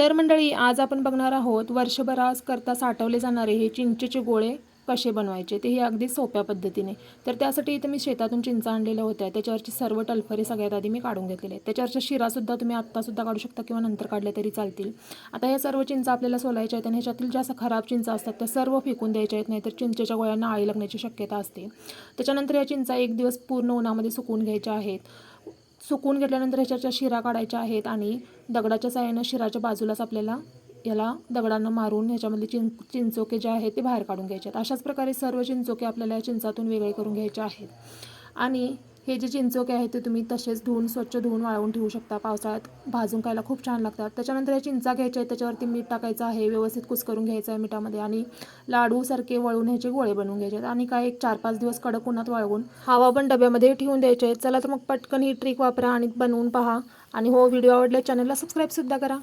तर मंडळी आज आपण बघणार आहोत वर्षभरास करता साठवले जाणारे हे चिंचेचे गोळे कसे बनवायचे? ते हे अगदी सोप्या पद्धतीने. तर त्यासाठी इथे मी शेतातून चिंचा आणलेल्या होत्या. त्याच्यावरची सर्व टलफरी सगळ्यात आधी मी काढून घेतलेले आहेत. त्याच्यावरच्या शिरासुद्धा तुम्ही आत्तासुद्धा काढू शकता किंवा नंतर काढल्या तरी चालतील. आता या सर्व चिंचा आपल्याला सोलायच्या आहेत आणि ह्याच्यातील ज्या खराब चिंचा असतात त्या सर्व फेकून द्यायच्या आहेत नाहीतर चिंचेच्या गोळ्यांना आळी लागण्याची शक्यता असते. त्याच्यानंतर या चिंचा एक दिवस पूर्ण उन्हामध्ये सुकून घ्यायच्या आहेत. सुकून घेतल्यानंतर ह्याच्या शिरा काढायच्या आहेत आणि दगडाच्या साह्यानं शिराच्या बाजूलाच आपल्याला याला दगडांना मारून ह्याच्यामधले चिं चिंचोके जे आहेत ते बाहेर काढून घ्यायचे आहेत. अशाच प्रकारे सर्व चिंचोके आपल्याला या चिंचातून वेगळे करून घ्यायचे आहेत. आणि हे जे चिंचोके आहेत ते तुम्ही तसेच धुवून स्वच्छ धुवून वाळवून ठेवू शकता. पावसाळ्यात भाजून खायला खूप छान लागतात. त्याच्यानंतर या चिंचा घ्यायच्या आहेत त्याच्यावरती मीठ टाकायचं आहे व्यवस्थित कुसकरून घ्यायचं आहे मिठामध्ये आणि लाडूसारखे वळून ह्याचे गोळे बनवून घ्यायचे आहेत. आणि काय एक चार पाच दिवस कडक उन्हात वाळवून हवा पण डब्यामध्ये ठेवून द्यायचे आहेत चला तर मग पटकन ही ट्रिक वापरा आणि बनवून पहा. आणि हो व्हिडिओ आवडल्या चॅनलला सबस्क्राईबसुद्धा करा.